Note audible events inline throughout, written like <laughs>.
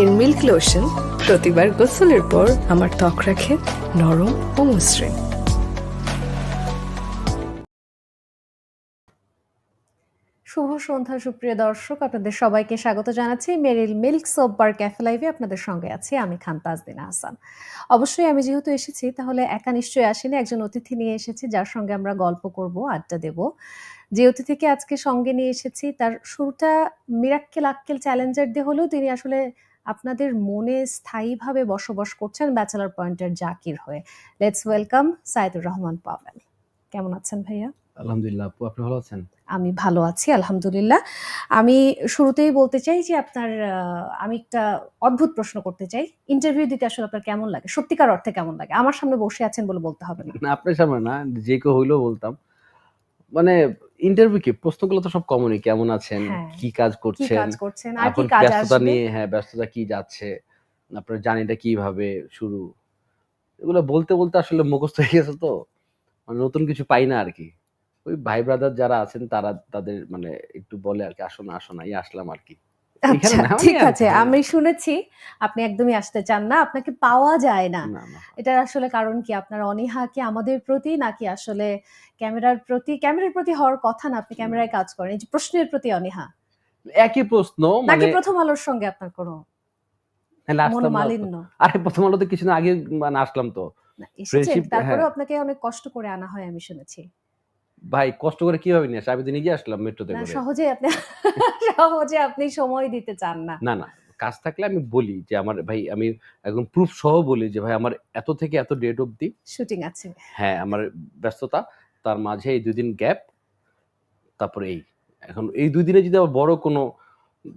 এর milk lotion প্রতিবার গোসলের পর আমার ত্বক রাখে নরম ও মসৃণ। শুভ সন্ধ্যা, সুপ্রিয় দর্শক। আপনাদের সবাইকে স্বাগত জানাচ্ছি Meril milk soap bar cafe লাইভে। আপনাদের সঙ্গে আছি আমি খান তাজদিনা হাসান অবশ্যই আমি যেহেতু এসেছি, তাহলে একা নিশ্চয়ই আসেনি। একজন অতিথি নিয়ে এসেছি, যার সঙ্গে আমরা গল্প করব, আড্ডা দেব। যে অতিথিকে আজকে সঙ্গে নিয়ে এসেছি তার শুরুটা মিরাক্কেল আক্কেল চ্যালেঞ্জার দিয়ে হলেও তিনি আসলে আপনাদের মনে স্থায়ীভাবে বসবাস করছেন ব্যাচেলার পয়েন্টের জাকির হয়ে। লেটস ওয়েলকাম সাইদুর রহমান পাভেল কেমন আছেন ভাইয়া? আলহামদুলিল্লাহ আপু আপনি ভালো আছেন? আমি ভালো আছি আলহামদুলিল্লাহ। আমি শুরুতেই বলতে চাই যে আপনার আমি একটা অদ্ভুত প্রশ্ন করতে চাই। ইন্টারভিউ দিতে আসলে আপনার কেমন লাগে? সত্যিকার অর্থে কেমন লাগে? আমার সামনে বসে আছেন বলে বলতে হবে না। না আপনার সামনে না যে কেউ হইলেও বলতাম। মানে ইন্টারভিউ কি? প্রশ্নগুলো তো সব কমনই কেমন আছেন? হ্যাঁ। কি কাজ করছেন? এখন ব্যস্ততা নিয়ে হ্যাঁ ব্যস্ততা কি যাচ্ছে? আপনার জানিটা কীভাবে শুরু? এগুলো বলতে বলতে আসলে মুখস্থ হয়ে গেছে তো। মানে নতুন কিছু পাই না আর কি। ওই ভাই ব্রাদার যারা আছেন তারা তাদের মানে একটু বলে আর কি আসো না আসো না এই আসলাম আর কি। আচ্ছা ঠিক আছে আমি শুনেছি আপনি একদমই আসতে চান না আপনাকে পাওয়া যায় না। না না এটার আসলে কারণ কি? আপনার অনীহা কি আমাদের প্রতি নাকি আসলে ক্যামেরার প্রতি ক্যামেরার প্রতি হওয়ার কথা না আপনি ক্যামেরায় কাজ করেন এই যে প্রশ্নের প্রতি অনীহা। একই প্রশ্ন নাকি মানে প্রথম আলোর সঙ্গে আপনার কোনো হ্যাঁ, না। আরে প্রথম আলোতে কিছুদিন আগে মানে আসলাম তো। না, তারপরেও হ্যাঁ। আপনাকে অনেক কষ্ট করে আনা হয় আমি শুনেছি। ভাই কষ্ট করে কীভাবে নিয়ে আসে? আমি তো নিজে আসলাম মেট্রোতে না করে। সহজে আপনি সহজে আপনি সময় দিতে চান না। না না কাজ থাকলে আমি বলি যে আমার ভাই আমি একদম প্রুফ সহ বলি যে ভাই আমার এত থেকে এত ডেট অবধি শুটিং আছে। হ্যাঁ আমার ব্যস্ততা তার মাঝে এই দুই দিন গ্যাপ তারপরে এই। এখন এই দুই দিনে যদি আবার বড় কোনো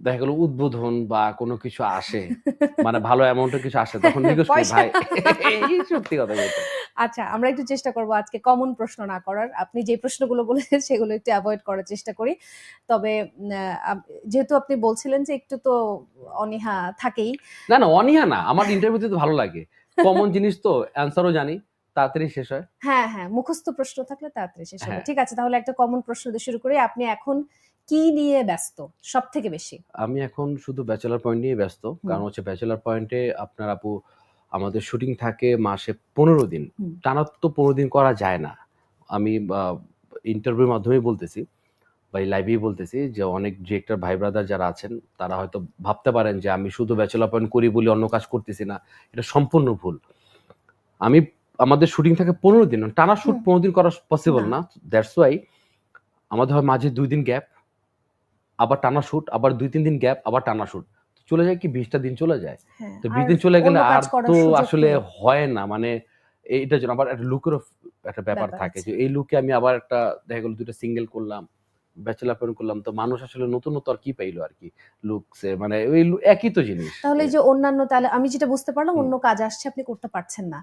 দেখা গেল উদ্বোধন বা কোনো কিছু আসে মানে ভালো অ্যামাউন্টের কিছু আসে তখন জিজ্ঞেস করি ভাই এই সত্যি কথা বলতে। আচ্ছা আমরা একটু চেষ্টা করব আজকে কমন প্রশ্ন না করার। আপনি যে প্রশ্নগুলো বলেছেন সেগুলো একটু অ্যাভয়েড করার চেষ্টা করি। তবে যেহেতু আপনি বলছিলেন যে একটু তো অনীহা থাকেই। না না অনিহা না আমার ইন্টারভিউতে তো ভালো লাগে। কমন জিনিস তো অ্যান্সারও জানি তাড়াতাড়ি শেষ হয়। হ্যাঁ হ্যাঁ মুখস্থ প্রশ্ন থাকলে তাড়াতাড়ি শেষ হবে। হ্যাঁ। ঠিক আছে তাহলে একটা কমন প্রশ্ন দিয়ে শুরু করি। আপনি এখন কি নিয়ে ব্যস্ত সব থেকে বেশি? আমি এখন শুধু ব্যাচেলার পয়েন্ট নিয়ে ব্যস্ত। কারণ হচ্ছে ব্যাচেলার পয়েন্টে আপনার আপু আমাদের শুটিং থাকে মাসে পনেরো দিন। টানা তো পনেরো দিন করা যায় না। আমি ইন্টারভিউর মাধ্যমেই বলতেছি বা এই লাইভেই বলতেছি যে অনেক ডিরেক্টর ভাই ব্রাদার যারা আছেন তারা হয়তো ভাবতে পারেন যে আমি শুধু ব্যাচেলার পয়েন্ট করি বলে অন্য কাজ করতেছি না। এটা সম্পূর্ণ ভুল। আমি আমাদের শুটিং থাকে পনেরো দিন। টানা শুট পনেরো দিন করা পসিবল না। না। দ্যাটস ওয়াই আমাদের হয় মাঝে দুই দিন গ্যাপ আবার টানা শুট আবার দুই তিন দিন গ্যাপ আবার টানা শুট চলে যায় কি বিশটা দিন চলে যায়? হ্যাঁ তো বিশ দিন চলে গেলে আর তো আসলে হয় না মানে এইটার জন্য আবার একটা লুকেরও একটা ব্যাপার থাকে যে এই লুকে আমি আবার একটা দেখা গেলো দুটো সিঙ্গেল করলাম ব্যাচেলার পয়েন্ট করলাম তো মানুষ আসলে নতুনত্ব আর কি পাইলো আর কি লুকসে মানে ওই একই তো জিনিস। তাহলে এই যে অন্যান্য তাহলে আমি যেটা বুঝতে পারলাম অন্য কাজ আসছে আপনি করতে পারছেন না।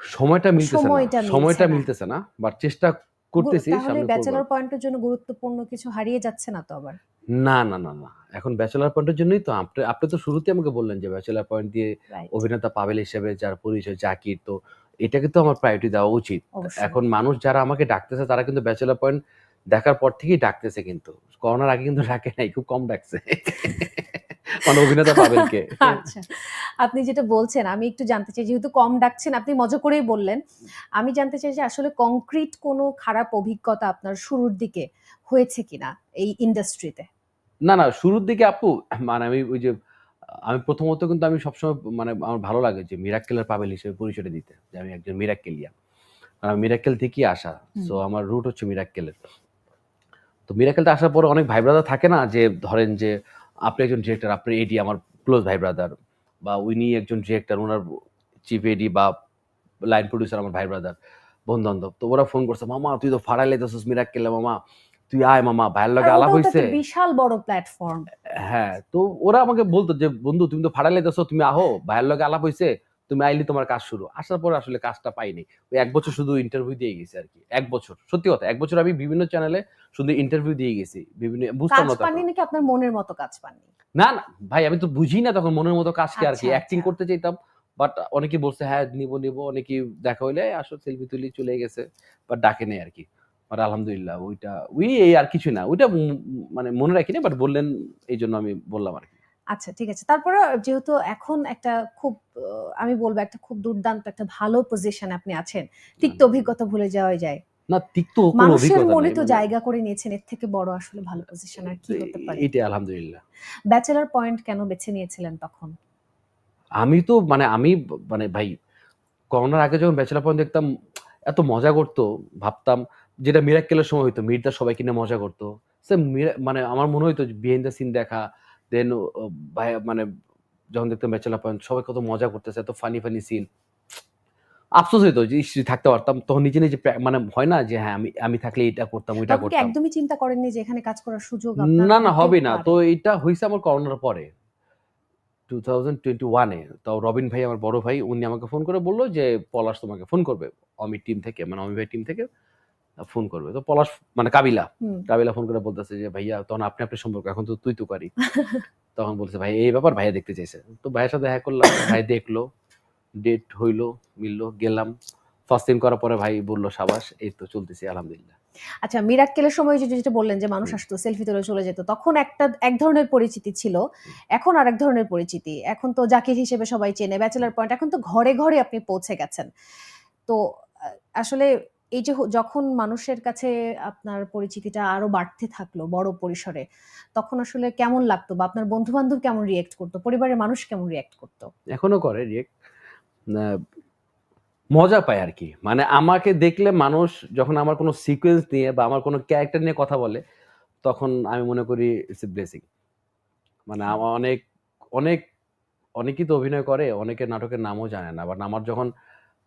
সময়টা মিলতেছে সময়টা না সময়টা মিলতেছে না বাট চেষ্টা করতেছি তাহলে ব্যাচেলর পয়েন্টের জন্য গুরুত্বপূর্ণ কিছু হারিয়ে যাচ্ছে না তো আবার? না না না না। এখন ব্যাচেলার পয়েন্টের জন্যই তো আপনি আপনি তো শুরুতে আমাকে বললেন যে ব্যাচেলার পয়েন্ট দিয়ে অভিনেতা পাবেল হিসেবে যার পরিচয় জাকির তো এটাকে তো আমার প্রায়োরিটি দেওয়া উচিত। এখন মানুষ যারা আমাকে ডাকতেছে তারা কিন্তু ব্যাচেলার পয়েন্ট দেখার পর থেকেই ডাকতেছে কিন্তু। করোনার আগে কিন্তু ডাকে নাই খুব কম ডাকছে। মানে অভিনেতা পাবেলকে। <laughs> আচ্ছা। আপনি যেটা বলছেন আমি একটু জানতে চাই যেহেতু কম ডাকছেন আপনি মজা করেই বললেন। আমি জানতে চাই যে আসলে কংক্রিট কোনো খারাপ অভিজ্ঞতা আপনার শুরুর দিকে হয়েছে কিনা এই ইন্ডাস্ট্রিতে না না শুরুর দিকে আপু মানে আমি ওই যে আমি প্রথমত কিন্তু আমি সবসময় মানে আমার ভালো লাগে যে মিরাক্কেলের পাবেল হিসেবে পরিচয়টা দিতে যে আমি একজন মিরাক্কেলিয়া কারণ মিরাক্কেল থেকেই আসা হুম। সো আমার রুট হচ্ছে মিরাক্কেলের তো মিরাক্কেলটা আসার পরে অনেক ভাই ব্রাদার থাকে না যে ধরেন যে আপনি একজন ডিরেক্টর আপনি এডি আমার ক্লোজ ভাই ব্রাদার বা উনি একজন ডিরেক্টর ওনার চিফ এডি বা লাইন প্রডিউসার আমার ভাই ব্রাদার বন্ধু বান্ধব তো ওরা ফোন করছে মামা তুই তো ফাড়াই লাইতেছিস মিরাক্কেলে মামা। তুই আয় মামা ভাইয়ের লগে আলাপ হইছে। বিশাল বড় প্ল্যাটফর্ম হ্যাঁ তো ওরা আমাকে বলতো যে বন্ধু তুমি তো ফাড়াই লাইতেছো তুমি আহো ভাইয়ের লগে আলাপ হইছে তুমি আইলি তোমার কাজ শুরু। আসার পর আসলে কাজটা পাইনি। ওই এক বছর শুধু ইন্টারভিউ দিয়ে গেছি আর কি এক বছর। সত্যি কথা এক বছর আমি বিভিন্ন চ্যানেলে শুধু ইন্টারভিউ দিয়ে গেছি বিভিন্ন বুঝতাম না। পাননি নাকি আপনার মনের মতো কাজ পাননি? না না ভাই আমি তো বুঝি না তখন মনের মতো কাজ কি আর কি আচ্ছা, অ্যাক্টিং আচ্ছা। করতে চাইতাম বাট অনেকে বলছে হ্যাঁ নিব নিব। অনেকে দেখা হইলে আসো সেলফি তুলি চলে গেছে বাট ডাকে নেই আর কি বাট আলহামদুলিল্লাহ ওইটা ওই এই আর কিছু না। ওইটা মানে মনে রাখিনি বাট বললেন এই জন্য আমি বললাম আর কি। আচ্ছা ঠিক আছে। তারপরে যেহেতু এখন একটা খুব আমি বলব একটা খুব দুর্দান্ত একটা ভালো পজিশন আপনি আছেন তিক্ত অভিজ্ঞতা ভুলে যাওয়াই যায়। না তিক্ত মানুষের অভিজ্ঞতা মনে তো জায়গা করে নিয়েছেন এর থেকে বড় আসলে ভালো পজিশন আর কি হতে পারে। এইটাই আলহামদুলিল্লাহ। ব্যাচেলার পয়েন্ট কেন বেছে নিয়েছিলেন তখন? আমি তো মানে আমি মানে ভাই করোনার আগে যখন ব্যাচেলার পয়েন্ট দেখতাম এত মজা করতো ভাবতাম যেটা মিরাক্কেলের সময় হইতো মির্জা সবাইকে নিয়ে মজা করতো। মানে আমার মনে হইতো বিহাইন্ড দ্য সিন দেখা দেন ভাই মানে যখন দেখতাম ব্যাচেলার পয়েন্ট সবাই কত মজা করতেছে এত ফানি ফানি সিন আফসোস হইতো যে ইস, থাকতে পারতাম। তখন নিজে নিজে মানে হয় না যে হ্যাঁ আমি আমি থাকলে এটা করতাম ওইটা করতাম। একদমই চিন্তা করেননি যে এখানে কাজ করার সুযোগ না না হবে না। তো এটা হয়েছে আমার করোনার পরে। টু থাউজেন্ড টোয়েন্টি ওয়ানে তো রবিন ভাই আমার বড় ভাই উনি আমাকে ফোন করে বলল যে পলাশ তোমাকে ফোন করবে। অমিত টিম থেকে মানে অমিত ভাই টিম থেকে। ফোন করবে। তো পলাশ মানে কাবিলা কাবিলা ফোন করে বলতেছে যে ভাইয়া তখন আপনি আপনি সম্পর্ক এখন তো তুই তো করি। <laughs> তখন বলছে ভাই এই ব্যাপার ভাইয়া দেখতে চাইছে। তো ভাইয়ের সাথে দেখা করলাম ভাই দেখল ডেট হইল মিললো গেলাম। ফার্স্ট দিন করার পরে ভাই বলল সাবাস এই তো চলতেছি আলহামদুলিল্লাহ। আচ্ছা মিরাক্কেলের সময় যেটা বললেন যে মানুষ আসতো সেলফি তুলে চলে যেত তখন একটা এক ধরনের পরিচিতি ছিল এখন আর এক ধরনের পরিচিতি। এখন তো জাকির হিসেবে সবাই চেনে ব্যাচেলার পয়েন্ট এখন তো ঘরে ঘরে আপনি পৌঁছে গেছেন। তো আসলে এই যে যখন মানুষের কাছে আপনার পরিচিতিটা আরও বাড়তে থাকল বড় পরিসরে, তখন আসলে কেমন লাগতো বা আপনার বন্ধু বান্ধব কেমন রিয়েক্ট করতো? পরিবারের মানুষ কেমন রিয়েক্ট করতো? এখনও করে রিয়েক্ট মজা পায় আর কি। মানে আমাকে দেখলে মানুষ যখন আমার কোনো সিকোয়েন্স নিয়ে বা আমার কোনো ক্যারেক্টার নিয়ে কথা বলে, তখন আমি মনে করি ইটস এ ব্লেসিং মানে অনেক অনেক, অনেকেই তো অভিনয় করে অনেকে নাটকের নামও জানে না। বাট আমার যখন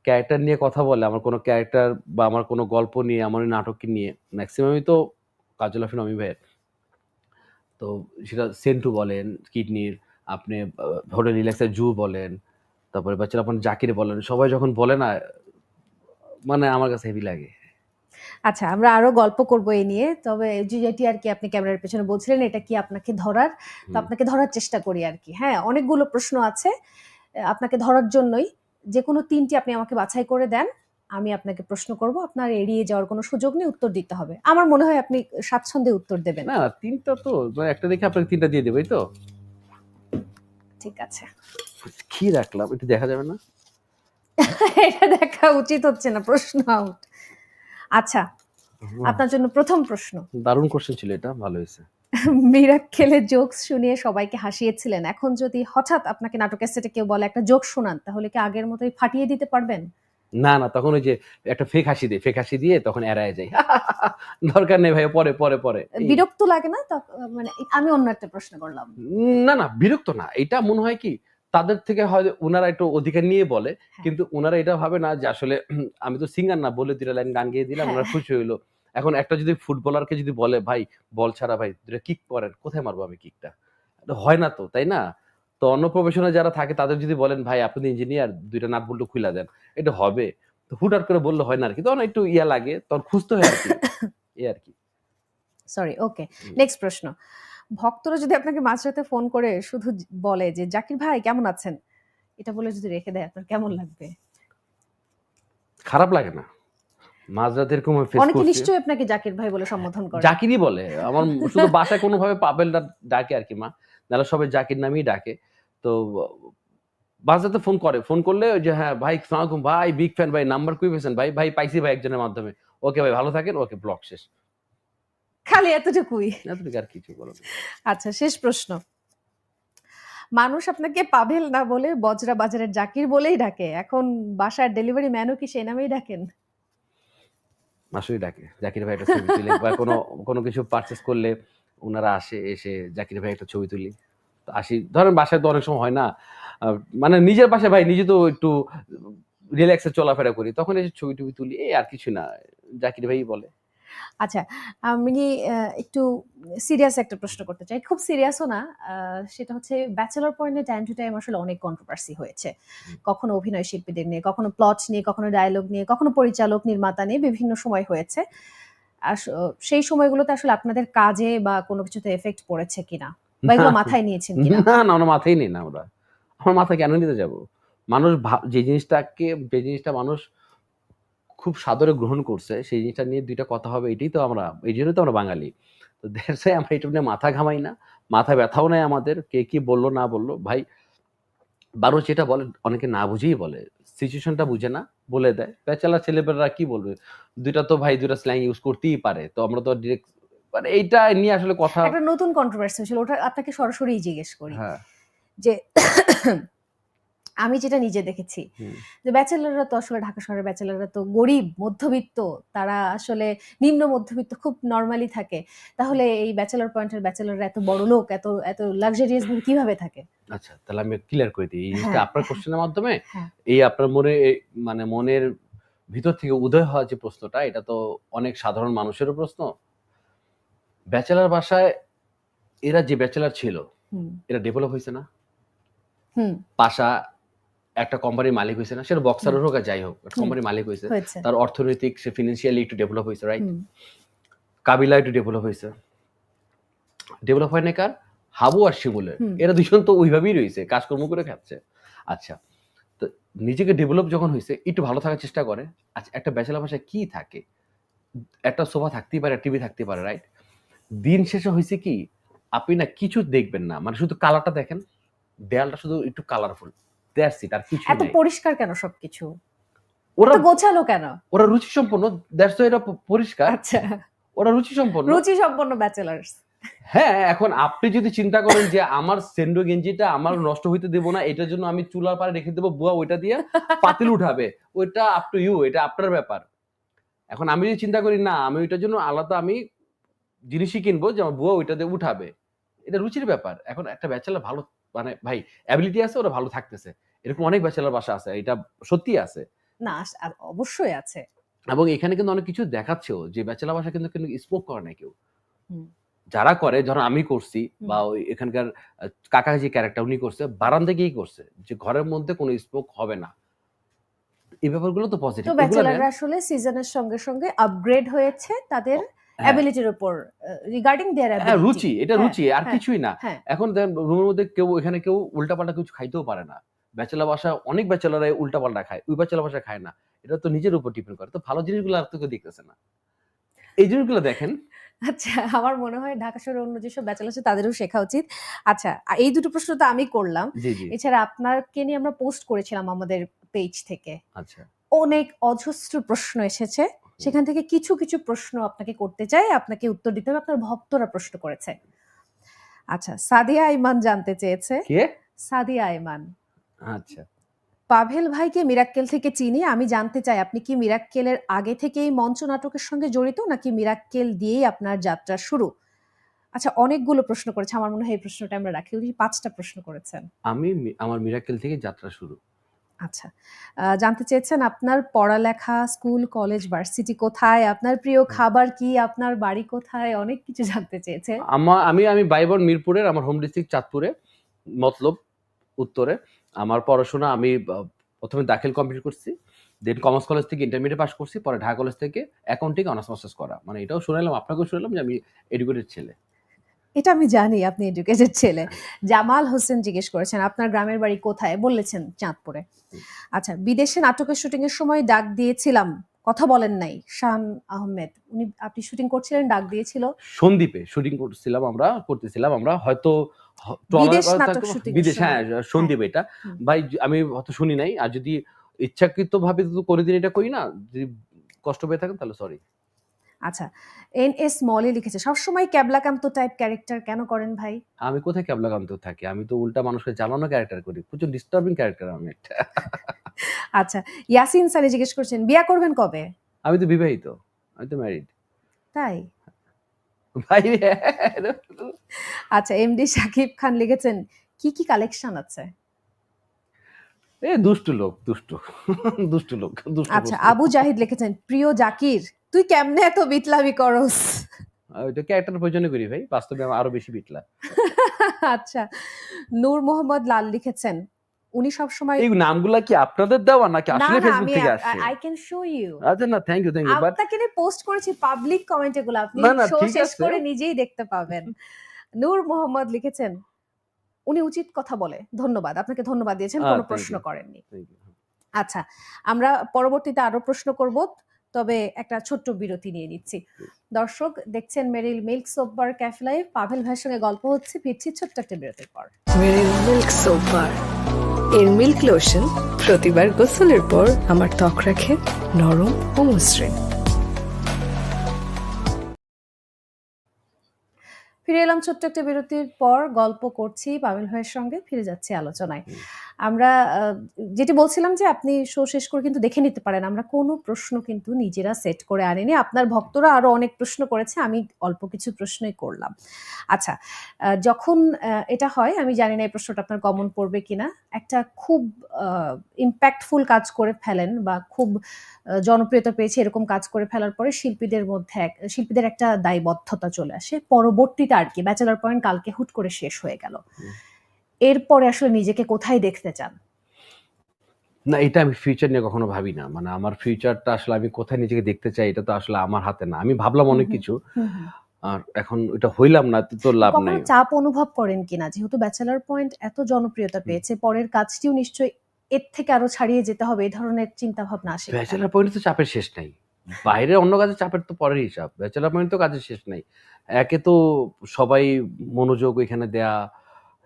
ক্যারেক্টার নিয়ে কথা বলে আমার কোনো ক্যারেক্টার বা আমার কোনো গল্প নিয়ে আমার নাটককে নিয়ে। ম্যাক্সিমামই তো কাজল আফিন অমি ভাইয়ের। তো সেটা সেন্টু বলেন কিডনির আপনি হোটেল রিল্যাক্সের জু বলেন তারপরে বাচ্চারা আপনার জাকির বলেন সবাই যখন বলে না মানে আমার কাছে হেভি লাগে। আচ্ছা আমরা আরও গল্প করব এই নিয়ে তবে যেটি আর কি আপনি ক্যামেরার পেছনে বলছিলেন এটা কি আপনাকে ধরার? তো আপনাকে ধরার চেষ্টা করি আর কি। হ্যাঁ অনেকগুলো প্রশ্ন আছে আপনাকে ধরার জন্যই। যে কোনো তিনটি আপনি আমাকে বাছাই করে দেন আমি আপনাকে প্রশ্ন করব আপনার এড়িয়ে যাওয়ার কোনো সুযোগ নেই উত্তর দিতে হবে। আমার মনে হয় আপনি স্বাচ্ছন্দ্যে উত্তর দেবেন। না তিনটা তো মানে একটা দেখে আপনাকে তিনটা দিয়ে দেবে তো? ঠিক আছে। কি রাখলাম এটা দেখা যাবে না? <laughs> এটা দেখা উচিত হচ্ছে না প্রশ্ন আউট আচ্ছা আপনার জন্য প্রথম প্রশ্ন। দারুণ কোশ্চেন ছিল এটা ভালো হয়েছে। মিরাক্কেলের জোকস শুনিয়ে সবাইকে হাসিয়েছিলেন। এখন যদি হঠাৎ আপনাকে নাটকের সেটে কেউ বলে একটা জোক শোনান তাহলে কি আগের মতোই ফাটিয়ে দিতে পারবেন? না না তখন ওই যে একটা ফেক হাসি দেয় ফেক হাসি দিয়ে তখন এড়ায় যায়। <laughs> দরকার নেই ভাই পরে পরে পরে। বিরক্ত লাগে না? মানে আমি অন্য একটা প্রশ্ন করলাম। না না বিরক্ত না। এটা মনে হয় কি তাদের থেকে হয়তো ওনারা একটু অধিকার নিয়ে বলে হ্যাঁ। কিন্তু ওনারা এটা ভাবে না যে আসলে আমি তো সিঙ্গার না বলে দুটা লাইন গান গেয়ে দিলাম। ওনারা খুশি হইল। এখন একটা যদি ফুটবলারকে যদি বলে ভাই বল ছাড়া ভাই দুটা কিক করেন কোথায় মারবো আমি কিকটা হয় না তো তাই না? তো অন্য প্রফেশনে যারা থাকে তাদের যদি বলেন ভাই আপনি ইঞ্জিনিয়ার দুইটা নাট বল্টু খুলে দেন। এটা হবে। তো হুটহাট করে বললে হয় না আর কি। তখন একটু ইয়া লাগে তখন খুঁজতে হয় আর কি। <coughs> এই আর কি। সরি ওকে নেক্সট প্রশ্ন। ভক্তরা যদি আপনাকে মাঝরাতে ফোন করে শুধু বলে যে জাকির ভাই কেমন আছেন? এটা বলে যদি রেখে দেয় আপনার কেমন লাগবে? খারাপ লাগে না। মাঝরাত এরকম অনেকে নিশ্চয়ই আপনাকে জাকির ভাই বলে সম্বোধন করে। জাকিরই বলে। আমার শুধু বাসায় কোনোভাবে পাবেল না ডাকে আর কি মা। নাহলে সবাই জাকির নামেই ডাকে। তো বাসাতে ফোন করে। ফোন করলে ওই যে হ্যাঁ ভাই ভাই বিগ ফ্যান ভাই নাম্বার কুই পেয়েছেন। ভাই ভাই পাইছি ভাই একজনের মাধ্যমে। ওকে ভাই ভালো থাকেন। ওকে ব্লক শেষ। খালি এতটুকুই। এতটুকু আর কিছু বলো আচ্ছা শেষ প্রশ্ন। মানুষ আপনাকে পাভেল না বলে বজরা বাজারের জাকির বলেই ডাকে। এখন বাসার ডেলিভারি ম্যানও কি সেই নামেই ডাকেন? আসলেই ডাকে, জাকির ভাই একটা ছবি তুলে, বা কোনো কোনো কিছু পারচেস করলে ওনারা আসে, এসে জাকির ভাই একটা ছবি তুলি। আসি, ধরেন বাসায় তো অনেক সময় হয় না মানে নিজের বাসায় ভাই, নিজে তো একটু রিল্যাক্সে চলাফেরা করি, তখন এসে ছবি টবি তুলি এই আর কিছু না, জাকির ভাই বলে। আচ্ছা আমি একটু সিরিয়াস একটা প্রশ্ন করতে চাই। খুব সিরিয়াসও না সেটা হচ্ছে ব্যাচেলর পয়েন্টে টাইম টু টাইম আসলে অনেক কন্ট্রোভার্সি হয়েছে। কখনো অভিনয় শিল্পীদের নিয়ে কখনো প্লট নিয়ে কখনো ডায়লগ নিয়ে কখনো পরিচালক নির্মাতা নিয়ে বিভিন্ন সময় হয়েছে। সেই সময়গুলোতে আসলে আপনাদের কাজে বা কোনো কিছুতে এফেক্ট পড়েছে কিনা? বা এগুলো মাথায় নিয়েছেন কিনা? না না মাথায় নেই না ওরা আমার মাথায় কেন নিতে যাব? মানুষ যে জিনিসটাকে যে জিনিসটা মানুষ খুব সাদরে গ্রহণ করছে সেই জিনিসটা নিয়ে দুইটা কথা হবে এটাই তো আমরা এই জন্যই তো আমরা বাঙালি। তো দ্যাটস আমরা এটা নিয়ে মাথা ঘামাই না মাথা ব্যথাও নেই আমাদের কে কি বলল না বলল। ভাই বারো যেটা বলে অনেকে না বুঝেই বলে সিচুয়েশনটা বুঝে না বলে দেয়। ব্যাচেলার ছেলেপেলেরা কি বলবে? দুইটা তো ভাই দুইটা স্ল্যাং ইউজ করতেই পারে তো আমরা তো ডিরেক্ট মানে এইটা নিয়ে আসলে কথা একটা নতুন কন্ট্রোভার্সি হয়েছিল ওটা আপনাকে সরাসরি জিজ্ঞেস করি। হ্যাঁ। যে আমি যেটা নিজে দেখেছি। যে ব্যাচেলাররা তো আসলে ঢাকা শহরের ব্যাচেলাররা তো গরিব মধ্যবিত্ত তারা আসলে নিম্ন মধ্যবিত্ত খুব নর্মালি থাকে। তাহলে এই ব্যাচেলার পয়েন্টের ব্যাচেলাররা এত বড় লোক এত এত লাক্সারিয়াস ভাবে কীভাবে থাকে? আচ্ছা তাহলে আমি ক্লিয়ার করে দিই। এই জিনিসটা হ্যাঁ, আপনার হ্যাঁ। কোশ্চেনের মাধ্যমে? হ্যাঁ। এই আপনার মনে মানে মনের ভিতর থেকে উদয় হওয়া যে প্রশ্নটা এটা তো অনেক সাধারণ মানুষেরও প্রশ্ন। ব্যাচেলার ভাষায় এরা যে ব্যাচেলার ছিল এরা ডেভেলপ হয়েছে না? হুম। পাশা একটা কোম্পানির মালিক হয়েছে না সেটা বক্সারের হোক আর যাই হোক একটা কোম্পানির মালিক হয়েছে। তার অর্থনৈতিক সে ফিনান্সিয়ালি একটু ডেভেলপ হয়েছে রাইট কাবিলা একটু ডেভেলপ হয়েছে ডেভেলপ হয় না কার? হাবু আর শিমুলের। এরা দুজন তো ওইভাবেই রয়েছে কাজকর্ম করে খাচ্ছে। আচ্ছা তো নিজেকে ডেভেলপ যখন হয়েছে একটু ভালো থাকার চেষ্টা করে। আচ্ছা একটা ব্যাচেলার ভাষায় কি থাকে? একটা সোফা থাকতেই পারে টিভি থাকতে পারে রাইট দিন শেষে হয়েছে কি আপনি না কিছু দেখবেন না মানে শুধু কালারটা দেখেন দেয়ালটা শুধু একটু কালারফুল দ্যাটস ইট আর কিছু এত পরিষ্কার কেন সবকিছু? ওরা গোছালো কেন? ওরা রুচি সম্পন্ন দ্যাটস এটা পরিষ্কার। আচ্ছা। ওরা রুচি সম্পন্ন রুচি সম্পন্ন ব্যাচেলার্স হ্যাঁ এখন আপনি যদি চিন্তা করেন যে আমার সেন্ডো গেঞ্জিটা আমার নষ্ট হইতে দেবো না এটার জন্য আমি চুলার পারে রেখে দেবো বুয়া ওইটা দিয়ে পাতিল উঠাবে। ওইটা আপ টু ইউ এটা আপনার ব্যাপার। এখন আমি যদি চিন্তা করি না আমি ওইটার জন্য আলাদা আমি জিনিসই কিনবো যে আমার বুয়া ওইটা দিয়ে উঠাবে। এটা রুচির ব্যাপার। এখন একটা ব্যাচেলার ভালো মানে ভাই অ্যাবিলিটি আছে ওরা ভালো থাকতেছে। এরকম অনেক ব্যাচেলার বাসা আছে এটা সত্যি আছে। না অবশ্যই আছে। এবং এখানে কিন্তু অনেক কিছু দেখাচ্ছেও যে ব্যাচেলার ভাষা কিন্তু কিন্তু স্পোক করে না কেউ। যারা করে ধরো আমি করছি বা ওই এখানকার কাকা যে ক্যারেক্টার উনি করছে বারান্দা গিয়েই করছে যে ঘরের মধ্যে কোনো স্পোক হবে না। এই ব্যাপারগুলো তো পজিটিভ তো ব্যাচেলাররা আসলে সিজনের সঙ্গে সঙ্গে আপগ্রেড হয়েছে তাদের অ্যাবিলিটির উপর রিগার্ডিং দেয়ার হ্যাঁ রুচি এটা হ্যাঁ, রুচি আর হ্যাঁ, কিছুই না। হ্যাঁ। এখন রুমের মধ্যে কেউ এখানে কেউ উল্টাপাল্টা কিছু খাইতেও পারে না। ব্যাচেলার বাসা অনেক ব্যাচেলার উল্টাপাল্টা খায় ওই ব্যাচেলার বাসা খায় না। এটা তো নিজের উপর ডিপেন্ড করে। তো ভালো জিনিসগুলো আর তো কেউ দেখতেছে না। এই জিনিসগুলো দেখেন। আচ্ছা আমার মনে হয় ঢাকা শহরে অন্য যেসব ব্যাচেলার আছে তাদেরও শেখা উচিত। আচ্ছা এই দুটো প্রশ্ন তো আমি করলাম। এছাড়া আপনাকে নিয়ে আমরা পোস্ট করেছিলাম আমাদের পেজ থেকে। আচ্ছা। অনেক অজস্র প্রশ্ন এসেছে। সেখান থেকে কিছু কিছু প্রশ্ন আপনাকে করতে চাই আপনাকে উত্তর দিতে হবে আপনার ভক্তরা প্রশ্ন করেছে। আচ্ছা সাদিয়া আইমান জানতে চেয়েছে। কে? সাদিয়া আইমান আচ্ছা। পাভেল ভাইকে মিরাক্কেল থেকে চিনি আমি জানতে চাই আপনি কি মিরাক্কেলের আগে থেকেই মঞ্চ নাটকের সঙ্গে জড়িত নাকি মিরাক্কেল দিয়েই আপনার যাত্রা শুরু? আচ্ছা অনেকগুলো প্রশ্ন করেছে আমার মনে হয় এই প্রশ্নটা আমরা রাখি। উনি পাঁচটা প্রশ্ন করেছেন। আমি আমার মিরাক্কেল থেকে যাত্রা শুরু। আচ্ছা। জানতে চেয়েছেন আপনার পড়ালেখা স্কুল কলেজ ভার্সিটি কোথায়? আপনার প্রিয় খাবার কি? আপনার বাড়ি কোথায়? অনেক কিছু জানতে চেয়েছে আমার আমি আমি বাইবন মিরপুরের আমার হোম ডিস্ট্রিক্ট চাঁদপুরে মতলব উত্তরে। আমার পড়াশোনা আমি প্রথমে দাখিল কমপ্লিট করছি দেন কমার্স কলেজ থেকে ইন্টারমিডিয়েট পাস করছি পরে ঢাকা কলেজ থেকে অ্যাকাউন্টিং অনার্স মাস্টার্স করা। মানে এটাও শুনাইলাম আপনাকেও শুনাইলাম যে আমি এডুকেটেড ছেলে। এটা আমি জানি আপনি এডুকেটেড ছেলে। জামাল হোসেন জিজ্ঞেস করেছেন আপনার গ্রামের বাড়ি কোথায়? বলেছেন চাঁদপুরে। আচ্ছা বিদেশে নাটকের শুটিং এর সময় ডাক দিয়েছিলাম কথা বলেন নাই শান আহমেদ। উনি আপনি শুটিং করছিলেন ডাক দিয়েছিল? সন্দ্বীপে শুটিং করছিলাম আমরা করতেছিলাম আমরা হয়তো বিদেশ সময়। হ্যাঁ সন্দ্বীপ এটা। ভাই আমি হয়তো শুনি নাই আর যদি ইচ্ছাকৃত ভাবে কোনোদিন এটা করি না যদি কষ্ট পেয়ে থাকেন তাহলে সরি আচ্ছা এন এস মলি লিখেছে সবসময় ক্যাবলাকান্ত টাইপ ক্যারেক্টার কেন করেন ভাই? আমি কোথায় ক্যাবলাকান্ত থাকি? আমি তো উল্টা মানুষকে জ্বালানো ক্যারেক্টার করি প্রচুর ডিস্টার্বিং ক্যারেক্টার আমি একটা। আচ্ছা ইয়াসিন সালি জিজ্ঞেস করছেন বিয়া করবেন কবে? আমি তো বিবাহিত আমি তো ম্যারিড তাই? ভাই আচ্ছা এমডি সাকিব খান লিখেছেন কি কি কালেকশন আছে? এ দুষ্টু লোক দুষ্টু দুষ্টু লোক আচ্ছা আবু জাহিদ লিখেছেন প্রিয় জাকির তুই কেমনে এত বিটলামি করস? ওইটা ক্যারেক্টার প্রয়োজনে করি ভাই বাস্তবে আরও বেশি বিটলা। আচ্ছা নূর মোহাম্মদ লাল লিখেছেন উনি সবসময় এই নামগুলা কি আপনাদের দেওয়া নাকি আসলে ফেসবুক থেকে আসছে আই ক্যান শো ইউ আচ্ছা না thank you thank you but আপনাকে পোস্ট করেছি পাবলিক কমেন্ট এগুলো আপনি শো শেষ করে নিজেই দেখতে পাবেন। নূর মোহাম্মদ লিখেছেন উনি উচিত কথা বলে ধন্যবাদ আপনাকে ধন্যবাদ দিয়েছেন কোনো প্রশ্ন করেননি। আচ্ছা আমরা পরবর্তীতে আরও প্রশ্ন করব। তবে একটা ছোট্ট বিরতি নিয়ে নিচ্ছি। দর্শক দেখছেন Meril milk soap bar cafe live Pavel ভাইয়ের সঙ্গে গল্প হচ্ছে ফিরছি ছোট্ট একটা বিরতির পর। মেরিল মিল্ক সোপ বার এর মিল্ক লোশন প্রতিবার গোসলের পর আমার ত্বক রাখে নরম ও মসৃণ। ফিরে এলাম ছোট্ট একটা বিরতির পর গল্প করছি পাভেল ভাইয়ের সঙ্গে ফিরে যাচ্ছি আলোচনায়। আমরা যেটি বলছিলাম যে আপনি শো শেষ করে কিন্তু দেখে নিতে পারেন, আমরা কোনো প্রশ্ন কিন্তু নিজেরা সেট করে আনিনি। আপনার ভক্তরা আরও অনেক প্রশ্ন করেছে, আমি অল্প কিছু প্রশ্নই করলাম। আচ্ছা যখন এটা হয়, আমি জানি না এই প্রশ্নটা আপনার কমন পড়বে কিনা, একটা খুব ইম্প্যাক্টফুল কাজ করে ফেলেন বা খুব জনপ্রিয়তা পেয়েছে এরকম কাজ করে ফেলার পরে শিল্পীদের মধ্যে এক, শিল্পীদের একটা দায়বদ্ধতা চলে আসে। পরবর্তীতে আর কি ব্যাচেলার পয়েন্ট কালকে হুট করে শেষ হয়ে গেল। এরপরে আসলে নিজেকে কোথায় দেখতে চান? না এটা আমি ফিউচার নিয়ে কখনো ভাবি না মানে আমার ফিউচারটা আসলে আমি কোথায় নিজেকে দেখতে চাই এটা তো আসলে আমার হাতে না। আমি ভাবলাম অনেক। কিছু। আর এখন ওটা হইলাম না তো তো লাভ নাই। চাপ অনুভব করেন কিনা? যেহেতু ব্যাচেলার পয়েন্ট এত জনপ্রিয়তা পেয়েছে পরের কাজটিও নিশ্চয়ই এর থেকে আরও ছাড়িয়ে যেতে হবে এই ধরনের চিন্তা ভাবনা আসে? ব্যাচেলার পয়েন্টে তো চাপের শেষ নাই। বাইরে অন্য কাজে চাপের তো পরের হিসাব। ব্যাচেলার পয়েন্ট তো কাজের শেষ নাই। একে তো সবাই মনোযোগ এখানে দেয়া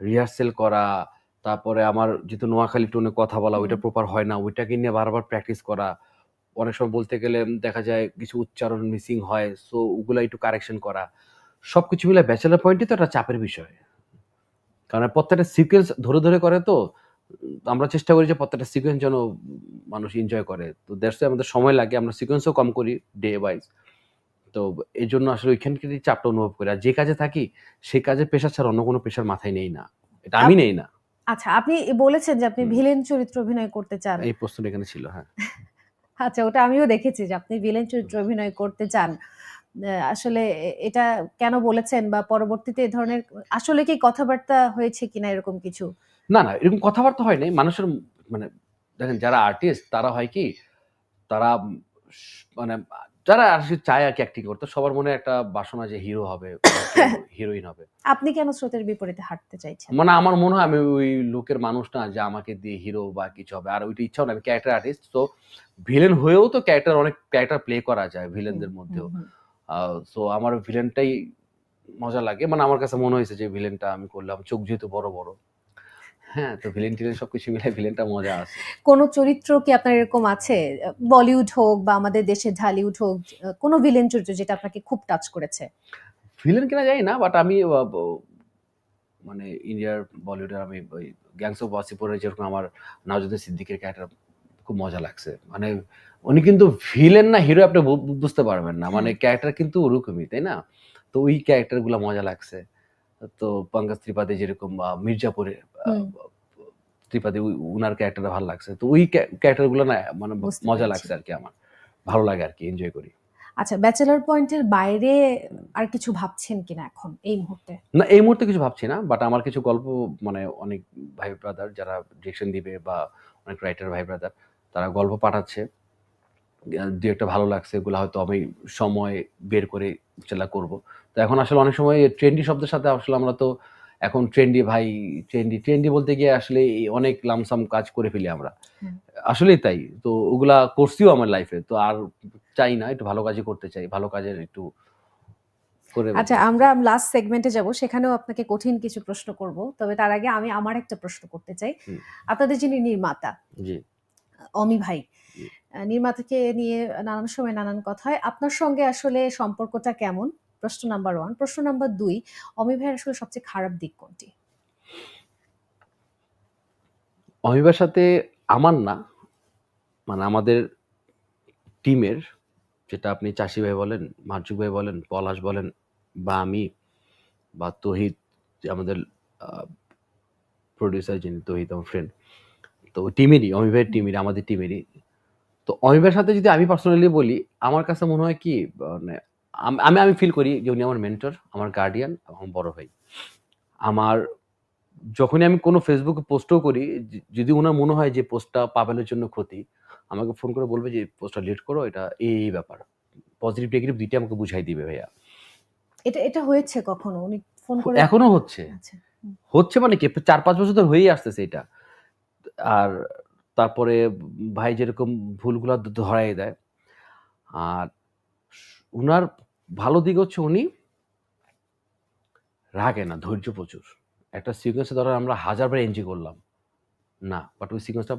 রিহার্সেল করা তারপরে আমার যেহেতু নোয়াখালী টোনে কথা বলা ওইটা প্রপার হয় না ওইটাকে নিয়ে বারবার প্র্যাকটিস করা। অনেক সময় বলতে গেলে দেখা যায় কিছু উচ্চারণ মিসিং হয় সো ওগুলো একটু কারেকশন করা। সব কিছু মিলে ব্যাচেলার পয়েন্টই তো একটা চাপের বিষয়। কারণ প্রত্যেকটা সিকোয়েন্স ধরে ধরে করে তো আমরা চেষ্টা করি যে প্রত্যেকটা সিকোয়েন্স যেন মানুষ এনজয় করে। তো দ্যাটস আমাদের সময় লাগে আমরা সিকোয়েন্সও কম করি ডে ওয়াইজ তো এই জন্য আসলে ওইখান থেকে চাপটা অনুভব করি। আর যে কাজে থাকি সেই কাজের পেশা ছাড়া অন্য কোনো পেশার মাথায় নেই না। এটা আমি নেই না। আচ্ছা আপনি বলেছেন যে আপনি ভিলেন চরিত্র অভিনয় করতে চান। এই প্রশ্নটা এখানে ছিল হ্যাঁ। <laughs> আচ্ছা ওটা আমিও দেখেছি যে আপনি ভিলেন চরিত্র অভিনয় করতে চান। আসলে এটা কেন বলেছেন বা পরবর্তীতে এ ধরনের আসলে কি কথাবার্তা হয়েছে কিনা এরকম কিছু? না না এরকম কথাবার্তা হয় নাই। মানুষের মানে দেখেন যারা আর্টিস্ট তারা হয় কি তারা মানে যারা আসলে চায় আর কি অ্যাক্টিং করতে সবার মনে একটা বাসনা যে হিরো হবে <coughs> হিরোইন হবে। আপনি কেন স্রোতের বিপরীতে হাঁটতে চাইছেন? মানে আমার মনে হয় আমি ওই লোকের মানুষ না যে আমাকে দিয়ে হিরো বা কিছু হবে। আর ওইটা ইচ্ছাও না আমি ক্যারেক্টার আর্টিস্ট তো ভিলেন হয়েও তো ক্যারেক্টার অনেক ক্যারেক্টার প্লে করা যায় ভিলেনদের মধ্যেও। সো আমার ভিলেনটাই মজা লাগে। মানে আমার কাছে মনে হয়েছে যে ভিলেনটা আমি করলাম চোখ যেহেতু বড় বড়। হ্যাঁ তো ভিলেন টিলেন সবকিছু মিলে ভিলেনটা মজা আছে। কোন চরিত্র কি আপনার এরকম আছে? বলিউড হোক বা আমাদের দেশের ঢালিউড হোক কোনো ভিলেন চরিত্র যেটা আপনাকে খুব টাচ করেছে? ভিলেন কিনা যাই না বাট আমি মানে ইন্ডিয়ার বলিউডের আমি ওই গ্যাংস অফ ওয়াসিপুরের যেরকম আমার নওজুদ্দিন সিদ্দিকের ক্যারেক্টার খুব মজা লাগছে। মানে উনি কিন্তু ভিলেন না হিরো আপনি বুঝতে পারবেন না। মানে ক্যারেক্টার কিন্তু ওরকমই তাই না? তো ওই ক্যারেক্টারগুলো মজা লাগছে। তো পঙ্কজ ত্রিপাঠী যেরকম মির্জাপুরে ত্রিপাঠী উনার ক্যারেক্টারটা ভালো লাগছে। তো ওই ক্যারেক্টারগুলো না মানে মজা লাগছে আর কি আমার। ভালো লাগে আর কি এনজয় করি। আচ্ছা ব্যাচেলার পয়েন্টের বাইরে আর কিছু ভাবছেন কিনা এখন এই মুহূর্তে? না এই মুহূর্তে কিছু ভাবছি না বাট আমার কিছু গল্প মানে অনেক ভাই ব্রাদার যারা ডিরেকশন দিবে বা অনেক রাইটার ভাই ব্রাদার তারা গল্প পাঠাচ্ছে। দু একটা ভালো লাগছে এগুলো হয়তো আমি সময় বের করে চেলা করব। তো এখন আসলে অনেক সময় ট্রেন্ডি শব্দের সাথে আসলে আমরা তো এখন ট্রেন্ডি ভাই ট্রেন্ডি ট্রেন্ডি বলতে গিয়ে আসলে অনেক লামসাম কাজ করে ফেলি আমরা। আসলেই তাই। তো ওগুলা করছিও আমার লাইফে তো আর চাই না একটু ভালো কাজই করতে চাই ভালো কাজের একটু আচ্ছা আমরা লাস্ট সেগমেন্টে যাব সেখানেও আপনাকে কঠিন কিছু প্রশ্ন করব। তবে তার আগে আমি আমার একটা প্রশ্ন করতে চাই। আপনাদের যিনি নির্মাতা জি। অমি ভাই নির্মাতাকে নিয়ে নানান সময় নানান কথা হয় আপনার সঙ্গে আসলে সম্পর্কটা কেমন? প্রশ্ন নাম্বার ওয়ান প্রশ্ন নাম্বার দুই, অমি ভাইয়ের আসলে সবচেয়ে খারাপ দিক কোনটি? অমিবার সাথে আমার না মানে আমাদের টিমের, যেটা আপনি চাষি ভাই বলেন, মার্জুক ভাই বলেন, পলাশ বলেন, বা আমি, বা তহিদ যে আমাদের প্রডিউসার যিনি তহিদ আমার ফ্রেন্ড তো টিমেরই, অমি ভাইয়ের টিমেরই, আমাদের টিমেরই। তো অমি সাথে যদি আমি পার্সোনালি বলি, আমার কাছে মনে হয় কি মানে আম- আমি ফিল করি যে উনি আমার মেন্টর আমার গার্ডিয়ান আমার বড় ভাই। আমার যখনই আমি কোনো ফেসবুকে পোস্টও করি যদি ওনার মনে হয় যে পোস্টটা পাবেলের জন্য ক্ষতি আমাকে ফোন করে বলবে যে পোস্টটা লিট করো এটা এই ব্যাপার। পজিটিভ নেগেটিভ দুইটা আমাকে বুঝাই দিবে ভাইয়া। এটা এটা হয়েছে কখনো? উনি ফোন করে এখনও হচ্ছে। আচ্ছা। হচ্ছে মানে কি? চার পাঁচ বছর ধরে হয়েই আসতেছে এটা। আর তারপরে ভাই যেরকম ভুলগুলো ধরাই দেয়। আর উনার ভালো দিক হচ্ছে উনি রাগে না ধৈর্য প্রচুর। একটা সিকোয়েন্সে ধরো আমরা হাজারবার এনজি করলাম। না বাট ওই সিকোয়েন্সটা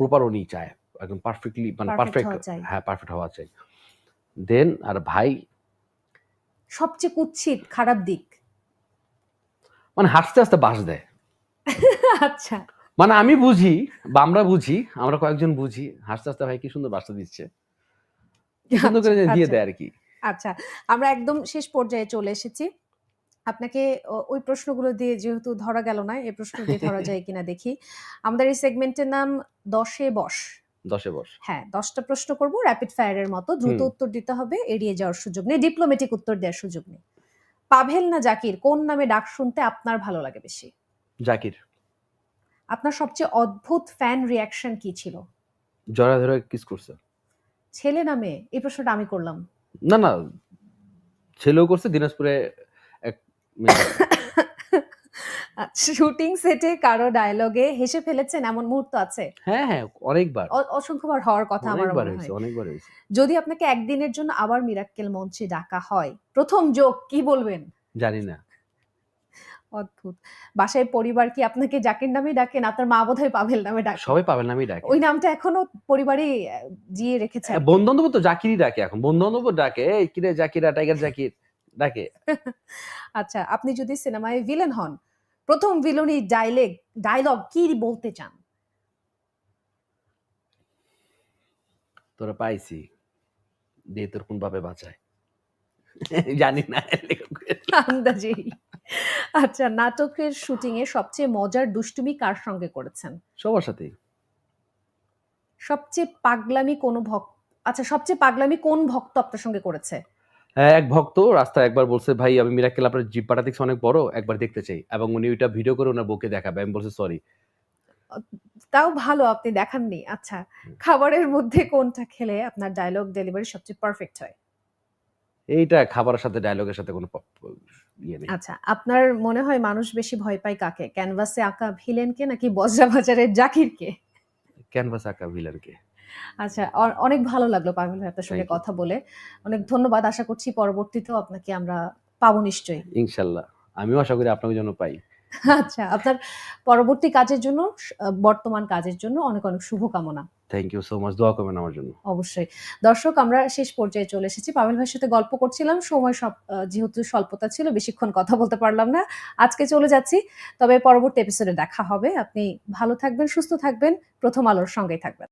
প্রপার উনি চায়। একদম পারফেক্টলি মানে পারফেক্ট হ্যাঁ পারফেক্ট হওয়া চাই। দেন আর ভাই সবচেয়ে কুৎসিত খারাপ দিক? মানে হাসতে হাসতে বাস দেয়। <laughs> আচ্ছা। মানে আমি বুঝি বা আমরা বুঝি আমরা কয়েকজন বুঝি হাসতে হাসতে ভাই কি সুন্দর বাসটা দিচ্ছে। সুন্দর করে দিয়ে আচ্ছা, দেয় আর কি। আচ্ছা আমরা একদম শেষ পর্যায়ে চলে এসেছি। আপনাকে ওই প্রশ্নগুলো দিয়ে যেহেতু ধরা গেল না এই প্রশ্ন দিয়ে ধরা যায় কিনা দেখি। আমাদের এই সেগমেন্টের নাম দশে বস। দশে বস। হ্যাঁ দশটা প্রশ্ন করব র্যাপিড ফায়ারের মতো। দ্রুত উত্তর দিতে হবে এড়িয়ে যাওয়ার সুযোগ নেই ডিপ্লোম্যাটিক উত্তর দেওয়ার সুযোগ নেই। পাভেল না জাকির কোন নামে ডাক শুনতে আপনার ভালো লাগে বেশি? জাকির। আপনার সবচেয়ে অদ্ভুত ফ্যান রিয়াকশন কি ছিল? জরা ধরে কিস করছে। ছেলে নামে এই প্রশ্নটা আমি করলাম। না না ছেলেও করছে দিনাজপুরে এক মেয়ে- শুটিং সেটে কারও ডায়লগে হেসে ফেলেছেন এমন মুহূর্ত আছে? হ্যাঁ হ্যাঁ অনেকবার। অ- অসংখ্যবার হওয়ার কথা আমার অনেকবার মনে হয়েছে হয়। অনেকবার হয়েছে। যদি আপনাকে একদিনের জন্য আবার মিরাক্কেল মঞ্চে ডাকা হয় প্রথম জোক কি বলবেন? জানি না। অদ্ভুত। বাসায় পরিবার কি আপনাকে জাকির নামে ডাকেন আপনার মা বোধহয় পাভেল নামে ডাকে। সবাই পাবেন নামই ডাকে। ওই নামটা এখনও পরিবারই জিয়ে রেখেছে আর বন্ধু তো জাকিরই ডাকে এখন। বন্ধু ডাকে এই কিরে জাকিরা টাইগার জাকির? ডাকে। <laughs> আচ্ছা আপনি যদি সিনেমায় ভিলেন হন প্রথম ভিলনি ডাইলেগ ডায়লগ কি বলতে চান? তোরা পাইছি। দিয়ে তোর কোন ভাবে বাঁচায়। <laughs> জানি না <laughs> আন্দাজি আচ্ছা নাটকের শুটিং এ সবচেয়ে মজার দুষ্টুমি কার সঙ্গে করেছেন? সবার সাথেই। সবচেয়ে পাগলামি কোন ভক্ত আচ্ছা সবচেয়ে পাগলামি কোন ভক্ত আপনার সঙ্গে করেছে? হ্যাঁ, এক ভক্ত রাস্তায় একবার বলছে ভাই আমি মিরাক্কেল আপনার জিপ পাটা দেখছি অনেক বড় একবার দেখতে চাই। এবং উনি ওইটা ভিডিও করে ওনার বউকে দেখাবে। আমি বলছি সরি তাও ভালো আপনি দেখাননি। আচ্ছা খাবারের মধ্যে কোনটা খেলে আপনার ডায়লগ ডেলিভারি সবচেয়ে পারফেক্ট হয়? এইটা খাবারের সাথে ডায়লগের সাথে কোনো ইয়ে নেই। আচ্ছা আপনার মনে হয় মানুষ বেশি ভয় পায় কাকে? ক্যানভাসে আঁকা ভিলেনকে নাকি বজ্রা বাজারের জাকিরকে? ক্যানভাস আঁকা ভিলেনকে। আচ্ছা অনেক ভালো লাগল পাভেল ভাই আপনার সঙ্গে কথা বলে। অনেক ধন্যবাদ আশা করছি পরবর্তীতেও আপনাকে আমরা পাবো নিশ্চয়ই। ইনশাল্লাহ। আমিও আশা করি আপনাকে জন্য পাই। আচ্ছা আপনার পরবর্তী কাজের জন্য বর্তমান কাজের জন্য অনেক অনেক শুভকামনা। থ্যাংক ইউ সো মাচ দোয়া করবেন আমার জন্য। অবশ্যই। দর্শক, আমরা শেষ পর্যায়ে চলে এসেছি। পাবেল ভাইয়ের সাথে গল্প করছিলাম। সময় সব যেহেতু স্বল্পতা ছিল, বেশিক্ষণ কথা বলতে পারলাম না। আজকে চলে যাচ্ছি। তবে পরবর্তী এপিসোডে দেখা হবে। আপনি ভালো থাকবেন, সুস্থ থাকবেন। প্রথম আলোর সঙ্গেই থাকবেন।